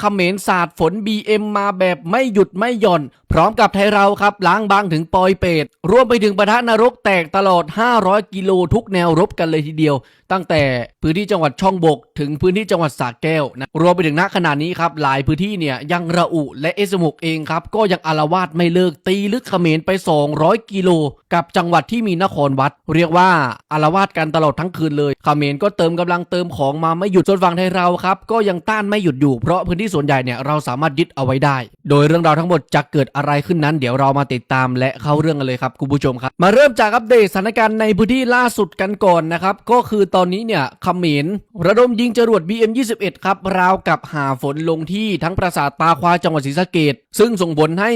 เขมรสาดฝน BM มาแบบไม่หยุดไม่หย่อน พร้อมกับไทยเราครับล้างบางถึงปอยเปตรวมไปถึงปะทะนรกแตกตลอด 500 กิโลทุกแนวรบกันเลยทีเดียว ตั้งแต่พื้นที่จังหวัดช่องบก ถึงพื้นที่จังหวัดสระแก้วนะรวมไปถึงณขณะนี้ครับหลายพื้นที่เนี่ยยังระอุและเอสมุกเองครับก็ยังอารวาสไม่เลิกตีลึกเขมรไป 200 กิโลกับจังหวัดที่มีนครวัด เรียกว่าอารวาสกันตลอดทั้งคืนเลยเขมรก็เติมกำลังเติมของมาไม่หยุดส่วนฝั่งไทยเราครับก็ยังต้านไม่หยุดอยู่เพราะพื้นที่ส่วนใหญ่เนี่ยเราสามารถยึดเอาไว้ได้ โดยเรื่องราวทั้งหมดจะเกิดอะไรขึ้นนั้น เดี๋ยวเรามาติดตามและเข้าเรื่องกันเลยครับคุณผู้ชมครับ มาเริ่มจากอัปเดตสถานการณ์ในพื้นที่ล่าสุดกันก่อนนะครับก็คือตอนนี้เนี่ยเขมรระดมยิงจรวด BM21 ครับราวกับหาฝนลงที่ทั้งปราสาทตาควาจังหวัดศรีสะเกดซึ่งส่งผลให้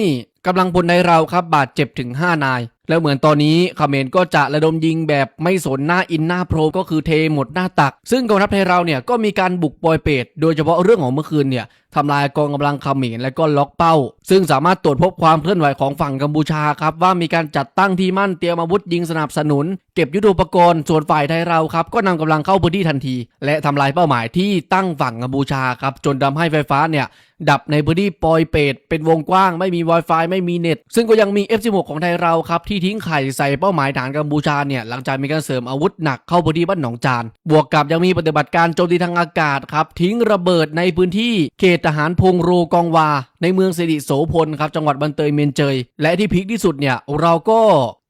กำลังพลในเราครับบาดเจ็บถึง 5 นาย แล้วเหมือนตอนนี้เขมรก็จะระดมยิงแบบไม่สนหน้าอินหน้าโพรก็คือเทหมดหน้าตัก ซึ่งกองทัพไทยเราเนี่ยก็มีการบุกปอยเปตโดยเฉพาะเรื่องของเมื่อคืนเนี่ย ทำลายกองกำลังเขมรและก็ล็อกเป้า ซึ่งสามารถตรวจพบความเคลื่อนไหวของฝั่งกัมพูชาครับว่ามีการจัดตั้งที่มั่นเตรียมอาวุธยิงสนับสนุน เก็บยุทโธปกรณ์ส่วนฝ่ายไทยเราครับก็นำกำลังเข้าพื้นที่ทันที และทำลายเป้าหมายที่ตั้งฝั่งกัมพูชาครับจนทำให้ไฟฟ้าเนี่ยดับในพื้นที่ปอยเปตเป็นวงกว้างไม่มี Wi-Fi ไม่มีเน็ต ซึ่งก็ยังมี F16 ของไทยเราครับที่ทิ้งไข่ใส่เป้าหมายฐานกัมพูชาเนี่ยหลังจากมีการเสริมอาวุธหนักเข้าพื้นที่บ้านหนองจาน บวกกับยังมีปฏิบัติการโจมตีทางอากาศครับทิ้งระเบิดในพื้นที่เขตทหารพงโรกองวา ในเมืองสิริโสพลครับจังหวัดบันเตยเมียนเจย และที่พีคที่สุดเนี่ยเราก็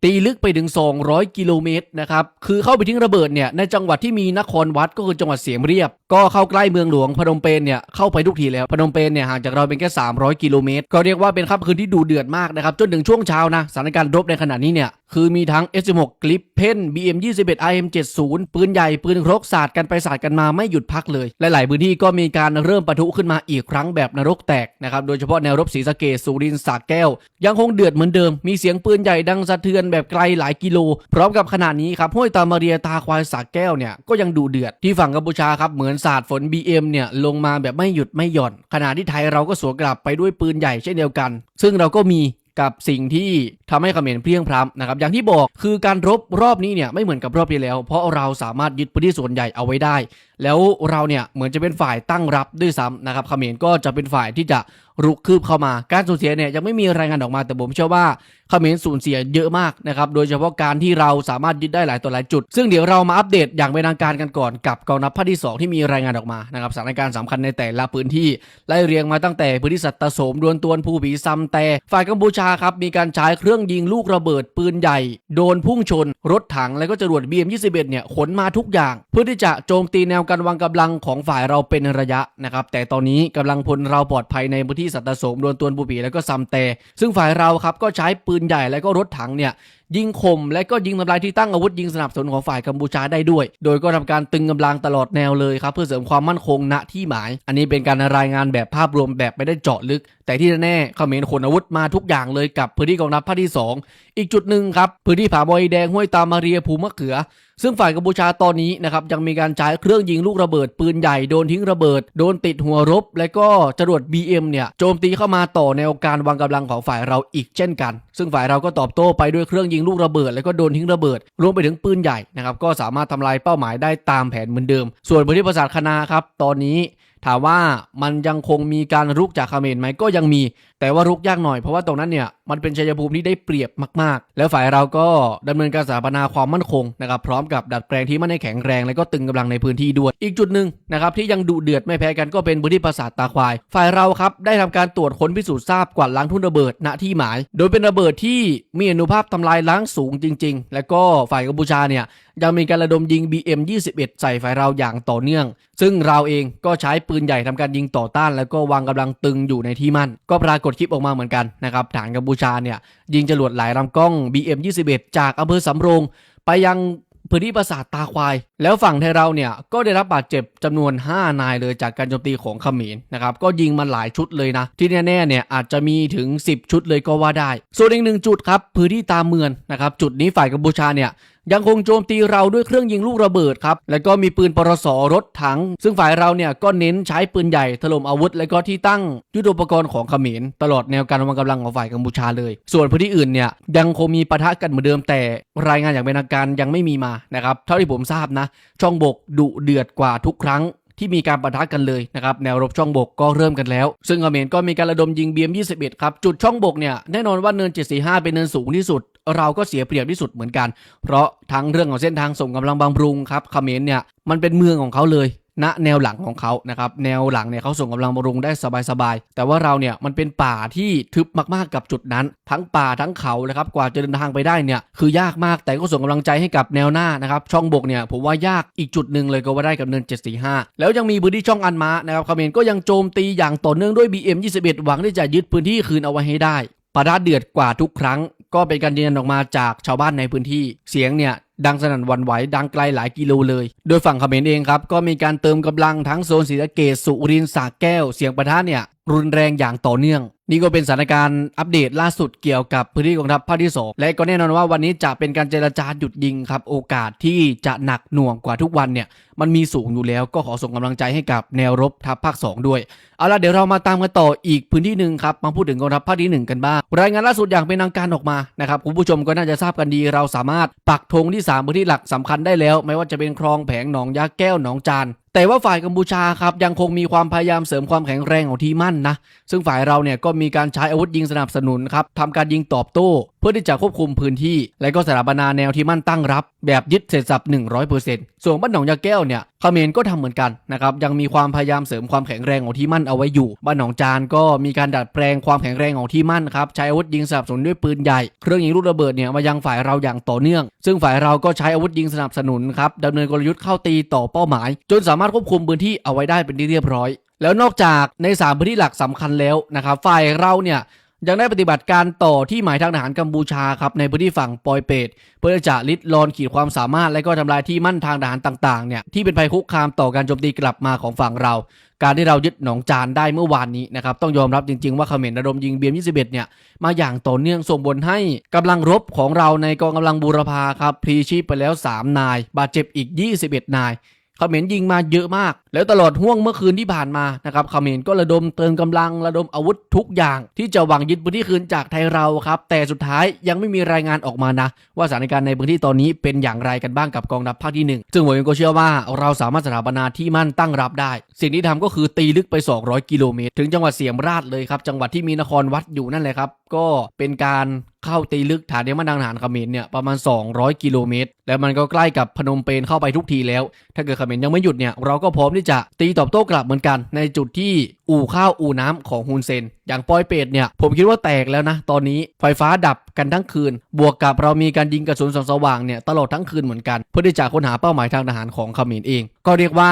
ตีลึกไปถึง 200 กิโลเมตรนะครับ คือเข้าไปทิ้งระเบิดเนี่ยในจังหวัดที่มีนครวัดก็คือจังหวัดเสียมเรียบ ก็เข้าใกล้เมืองหลวงพนมเปญเนี่ยเข้าไปทุกทีแล้วพนมเปญเนี่ยห่างจากเราเป็นแค่ 300 กิโลเมตร ก็เรียกว่าเป็นค่ำคืนที่ดูเดือดมากนะครับ จนถึงช่วงเช้านะสถานการณ์รบในขณะนี้เนี่ยคือมีทั้ง S16 กลิปเพน BM 21 IM 70 ปืนใหญ่ปืนครกสาดกันไปสาดกันมาไม่หยุดพักเลยลหลาย ๆ พื้นที่ก็มีการเริ่มปะทุขึ้นมาอีกครั้งแบบนรกแตกนะครับโดยเฉพาะแนวรบศรีสะเกษสุรินทร์สระแก้ว ยังคงเดือดเหมือนเดิมมีเสียงปืนใหญ่ดังสะเทือนแบบไกลหลายกิโล พร้อมกับขณะนี้ครับห้วยตามาเรียตาควายสระแก้วเนี่ยก็ยังดูเดือดที่ฝั่งกัมพูชาครับเหมือนสาดฝน BM เนี่ยลงมาแบบไม่หยุดไม่หย่อนขณะที่ไทยเราก็สวนกลับไปด้วยปืนใหญ่เช่นเดียวกัน ซึ่งเราก็มีกับสิ่งที่ทำให้เขมรเพียงพร้ำนะครับอย่างที่บอกคือการรบรอบนี้เนี่ยไม่เหมือนกับรอบที่แล้ว เพราะเราสามารถยึดพื้นที่ส่วนใหญ่เอาไว้ได้ แล้วเราเนี่ยเหมือนจะเป็นฝ่ายตั้งรับด้วยซ้ำนะครับเขมรก็จะเป็นฝ่ายที่จะรุกคืบเข้ามา การสูญเสียเนี่ยยังไม่มีรายงานออกมาแต่ผมเชื่อว่าเขมรสูญเสียเยอะมากนะครับโดยเฉพาะการที่เราสามารถยึดได้หลายต่อหลายจุด ซึ่งเดี๋ยวเรามาอัปเดตอย่างเป็นทางการกันก่อนกับกองทัพภาคที่ 2 ที่มีรายงานออกมานะครับสถานการณ์สำคัญในแต่ละพื้นที่ไล่เรียงมาตั้งแต่พื้นที่สัตตโสมดวนตวนภูผีซำแต่ฝ่ายกัมพูชาครับมีการใช้เครื่องยิงลูกระเบิดปืนใหญ่ โดนพุ่งชน รถถังแล้วก็จรวด BM21 เนี่ยขนมาทุกอย่าง เพื่อที่จะโจมตีแนวการวางกำลังของฝ่ายเราเป็นระยะนะครับแต่ตอนนี้กำลังพลเราปลอดภัยในพื้นที่สัตโสมดวนตวนภูผีแล้วก็ซำแต่ซึ่งฝ่ายเราครับก็ใช้ปืนใหญ่แล้วก็รถถังเนี่ยยิงข่มและก็ยิงทำลายที่ตั้งอาวุธยิงสนับสนุนของฝ่ายกัมพูชาได้ด้วย โดยก็ทำการตึงกำลังตลอดแนวเลยครับ เพื่อเสริมความมั่นคงณที่หมาย อันนี้เป็นการรายงานแบบภาพรวมแบบไม่ได้เจาะลึก แต่ที่แน่ๆเขมรขนอาวุธมาทุกอย่างเลยกับพื้นที่กองทัพภาคที่ 2 อีกจุดหนึ่งครับพื้นที่ผาบอยแดงห้วยตามาเรียภูมะเขือ ซึ่งฝ่ายกัมพูชาตอนนี้นะครับยังมีการใช้เครื่องยิงลูกระเบิดปืนใหญ่โดนทิ้งระเบิด โดนติดหัวรบ และก็จรวด BM เนี่ยโจมตีเข้ามาต่อแนวการวางกำลังของฝ่ายเราอีกเช่นกัน ซึ่งฝ่ายเราก็ตอบโต้ไปด้วยเครื่องยิงลูกระเบิด และก็โดนทิ้งระเบิด รวมไปถึงปืนใหญ่นะครับก็สามารถทำลายเป้าหมายได้ตามแผนเหมือนเดิม ส่วนบริษัทคณาครับตอนนี้ ถามว่ามันยังคงมีการรุกจากเขมรไหมก็ยังมี แต่ว่ารุกยากหน่อยเพราะว่าตรงนั้นเนี่ยมันเป็นชัยภูมิที่ได้เปรียบมาก ๆ แล้วฝ่ายเราก็ดำเนินการสถาปนาความมั่นคงนะครับพร้อมกับดัดแปลงที่มันให้แข็งแรง และก็ตึงกำลังในพื้นที่ด้วย อีกจุดหนึ่งนะครับที่ยังดุเดือดไม่แพ้กันก็เป็นพื้นที่ปราสาทตาควาย ฝ่ายเราครับได้ทำการตรวจค้นพิสูจน์ทราบกวาดล้างทุ่นระเบิดณที่หมาย โดยเป็นระเบิดที่มีอนุภาพทำลายล้างสูงจริง ๆ และก็ฝ่ายกัมพูชาเนี่ยยังมีการระดมยิง BM 21 ใส่ฝ่ายเราอย่างต่อเนื่อง ซึ่งเราเองก็ใช้ปืนใหญ่ทำการยิงต่อต้าน แล้วก็วางกำลังตึงอยู่ในที่มั่น ก็ปรากฏคลิปออกมาเหมือนกันนะครับฐานกัมพูชาเนี่ยยิงจรวดหลายลำกล้อง BM 21 จากอำเภอสำโรง ไปยังพื้นที่ปราสาทตาควาย แล้วฝั่งไทยเราเนี่ยก็ได้รับบาดเจ็บจำนวน 5 นายเลยจากการโจมตีของขมรนะครับ ก็ยิงมาหลายชุดเลยนะ ที่แน่ๆเนี่ยอาจจะมีถึง 10 ชุดเลยก็ว่าได้ ส่วนอีกหนึ่งจุดครับ พื้นที่ตามเมืองนะครับ จุดนี้ฝ่ายกัมพูชาเนี่ยยังคงโจมตีเราด้วยเครื่องยิงลูกระเบิดครับ แล้วก็มีปืนปรสรถถัง ซึ่งฝ่ายเราเนี่ยก็เน้นใช้ปืนใหญ่ถล่มอาวุธ และก็ที่ตั้งยุทโธปกรณ์ของเขมร ตลอดแนวการวางกำลังของฝ่ายกัมพูชาเลย ส่วนพื้นที่อื่นเนี่ยยังคงมีปะทะกันเหมือนเดิมแต่รายงานอย่างเป็นทางการยังไม่มีมานะครับเท่าที่ผมทราบนะ ช่องบกดุเดือดกว่าทุกครั้งที่มีการปะทะกันเลยนะครับแนวรบช่องบกก็เริ่มกันแล้ว ซึ่งเขมรก็มีการระดมยิง BM21 ครับ จุดช่องบกเนี่ยแน่นอนว่าเนิน 745 เป็นเนินสูงที่สุด เราก็เสียเปรียบที่สุดเหมือนกัน เพราะทั้งเรื่องของเส้นทางส่งกำลังบำรุงครับเขมรเนี่ยมันเป็นเมืองของเขาเลยณแนวหลังของเขานะครับแนวหลังเนี่ยเขาส่งกำลังบำรุงได้สบายๆ แต่ว่าเราเนี่ยมันเป็นป่าที่ทึบมากๆกับจุดนั้น ทั้งป่าทั้งเขานะครับกว่าจะเดินทางไปได้เนี่ยคือยากมากแต่ก็ส่งกำลังใจให้กับแนวหน้านะครับช่องบกเนี่ยผมว่ายากอีกจุดหนึ่งเลยก็ว่าได้กับเนิน745 แล้วยังมีพื้นที่ช่องอันมานะครับเขมรก็ยังโจมตีอย่างต่อเนื่องด้วย BM21 หวังที่จะยึดพื้นที่คืนเอาไว้ให้ได้ปะทะเดือดกว่าทุกครั้ง ก็เป็นการยืนยันออกมาจากชาวบ้านในพื้นที่ เสียงเนี่ยดังสนั่นวันไหวดังไกลหลายกิโลเลย โดยฝั่งเขมรเองครับก็มีการเติมกำลังทั้งโซนศรีสะเกดสุรินทร์สากแก้ว เสียงประทะเนี่ยรุนแรงอย่างต่อเนื่อง นี่ก็เป็นสถานการณ์อัปเดตล่าสุดเกี่ยวกับพื้นที่กองทัพภาคที่ 2 และก็แน่นอนว่าวันนี้จะเป็นการเจรจาหยุดยิงครับ โอกาสที่จะหนักหน่วงกว่าทุกวันเนี่ย มันมีสูงอยู่แล้วก็ขอส่งกำลังใจให้กับแนวรบทัพภาค 2 ด้วย เอาล่ะเดี๋ยวเรามาตามกันต่ออีกพื้นที่หนึ่งครับ มาพูดถึงกองทัพภาคที่หนึ่งกันบ้าง รายงานล่าสุดอย่างเป็นทางการออกมานะครับคุณผู้ชมก็น่าจะทราบกันดีเราสามารถปักธงที่3พื้นที่หลักสำคัญได้แล้ว ไม่ว่าจะเป็นคลองแผงหนองยาแก้วหนองจานแต่ว่าฝ่ายกัมพูชาครับยังคงมีความพยายามเสริมความแข็งแรงของที่มั่นนะซึ่งฝ่ายเราเนี่ยก็มีการใช้อาวุธยิงสนับสนุนครับทำการยิงตอบโต้ เพื่อที่จะควบคุมพื้นที่ และก็สถาปนาแนวที่มั่นตั้งรับ แบบยึดเสร็จสับ 100%ส่วนบ้านหนองยาแก้วเนี่ยเขมรก็ทำเหมือนกันนะครับยังมีความพยายามเสริมความแข็งแรงของที่มั่นเอาไว้อยู่ บ้านหนองจานก็มีการดัดแปลงความแข็งแรงของที่มั่นครับใช้อาวุธยิงสนับสนุนด้วยปืนใหญ่เครื่องยิงลูกระเบิดเนี่ยมายังฝ่ายเราอย่างต่อเนื่อง ซึ่งฝ่ายเราก็ใช้อาวุธยิงสนับสนุนครับดำเนินกลยุทธ์เข้าตีต่อเป้าหมาย จนสามารถควบคุมพื้นที่เอาไว้ได้เป็นที่เรียบร้อย แล้วนอกจากในสามพื้นที่หลักสำคัญแล้วนะครับฝ่ายเราเนี่ยยังได้ปฏิบัติการต่อที่หมายทางทหารกัมพูชาครับในพื้นที่ฝั่งปอยเปตเพื่อจะลิดรอนขีดความสามารถและก็ทำลายที่มั่นทางทหารต่างๆเนี่ยที่เป็นภัยคุกคามต่อการโจมตีกลับมาของฝั่งเรา การที่เรายึดหนองจานได้เมื่อวานนี้นะครับต้องยอมรับจริงๆว่าเขมรระดมยิงเบียม21เนี่ยมาอย่างต่อเนื่องส่งผลให้กำลังรบของเราในกองกำลังบูรพาครับพลีชีพไปแล้ว 3 นาย บาดเจ็บอีก 21 นาย เขมรยิงมาเยอะมาก แล้วตลอดห่วงเมื่อคืนที่ผ่านมานะครับเขมรก็ระดมเติมกำลังระดมอาวุธทุกอย่าง ที่จะหวังยึดพื้นที่คืนจากไทยเราครับ แต่สุดท้ายยังไม่มีรายงานออกมานะ ว่าสถานการณ์ในพื้นที่ตอนนี้เป็นอย่างไรกันบ้างกับกองทัพภาคที่หนึ่งซึ่งผมเองก็เชื่อว่าเราสามารถสถาปนาที่มั่นตั้งรับได้ สิ่งที่ทำก็คือตีลึกไป 200 กิโลเมตร ถึงจังหวัดเสียมราชเลยครับจังหวัดที่มีนครวัดอยู่นั่นแหละครับ ก็เป็นการเข้าตีลึกฐานเดียมันดังฐานเขมรเนี่ยประมาณ 200 กิโลเมตร แล้วมันก็ใกล้กับพนมเปญเข้าไปทุกทีแล้ว ถ้าเกิดเขมรยังไม่หยุดเนี่ยเราก็พร้อมที่จะตีตอบโต้กลับเหมือนกัน ในจุดที่อู่ข้าวอู่น้ำของฮุนเซน อย่างปอยเปตเนี่ย ผมคิดว่าแตกแล้วนะ ตอนนี้ไฟฟ้าดับกันทั้งคืน บวกกับเรามีการยิงกระสุนส่องสว่างเนี่ย ตลอดทั้งคืนเหมือนกัน เพื่อที่จะค้นหาเป้าหมายทางทหารของเขมรเอง ก็เรียกว่า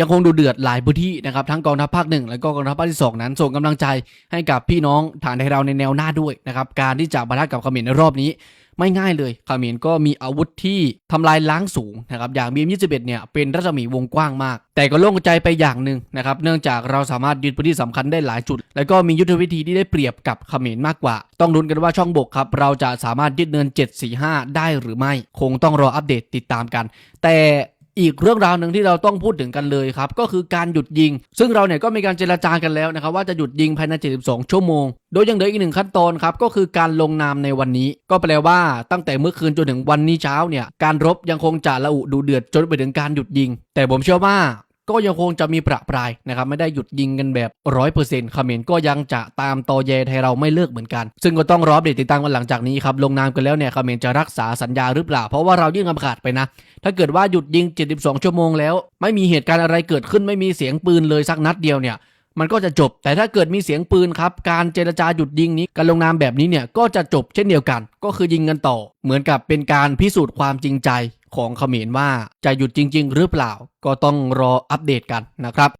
ยังคงดูเดือดหลายพื้นที่นะครับ ทั้งกองทัพภาคหนึ่งและก็กองทัพภาคที่สองนั้นส่งกำลังใจให้กับพี่น้องฐานไทยเราในแนวหน้าด้วยนะครับการที่จะปะทะกับเขมรในรอบนี้ไม่ง่ายเลยเขมรก็มีอาวุธที่ทำลายล้างสูงนะครับอย่าง BM21 เนี่ยเป็นรัศมีวงกว้างมาก แต่ก็โล่งใจไปอย่างหนึ่งนะครับเนื่องจากเราสามารถยึดพื้นที่สำคัญได้หลายจุด แล้วก็มียุทธวิธีที่ได้เปรียบกับเขมรมากกว่า ต้องลุ้นกันว่าช่องบกครับเราจะสามารถยึดเนิน 745 ได้หรือไม่ คงต้องรออัปเดตติดตามกัน แต่ อีกเรื่องราวหนึ่งที่เราต้องพูดถึงกันเลยครับก็คือการหยุดยิง ซึ่งเราเนี่ยก็มีการเจรจากันแล้วนะครับว่าจะหยุดยิงภายใน 72 ชั่วโมง โดยยังเหลืออีกหนึ่งขั้นตอนครับก็คือการลงนามในวันนี้ ก็แปลว่าตั้งแต่เมื่อคืนจนถึงวันนี้เช้าเนี่ยการรบยังคงจะระอุดูเดือดจนไปถึงการหยุดยิง แต่ผมเชื่อว่า ก็ยังคงจะมีประปรายนะครับไม่ได้หยุดยิงกันแบบร้อยเปอร์เซ็นต์เขมรก็ยังจะตามตอแยไทยเราไม่เลิกเหมือนกัน ซึ่งก็ต้องรอเดตติดตามกันหลังจากนี้ครับลงนามกันแล้วเนี่ยเขมรจะรักษาสัญญาหรือเปล่า เพราะว่าเรายื่นคำขาดไปนะ ถ้าเกิดว่าหยุดยิง 72 ชั่วโมงแล้ว ไม่มีเหตุการณ์อะไรเกิดขึ้นไม่มีเสียงปืนเลยสักนัดเดียวเนี่ยมันก็จะจบ แต่ถ้าเกิดมีเสียงปืนครับ การเจรจาหยุดยิงนี้ การลงนามแบบนี้เนี่ย ก็จะจบเช่นเดียวกัน ก็คือยิงกันต่อ เหมือนกับเป็นการพิสูจน์ความจริงใจ ของเขมรว่าจะหยุดจริง ๆ หรือเปล่า ก็ต้องรออัปเดตกันนะครับ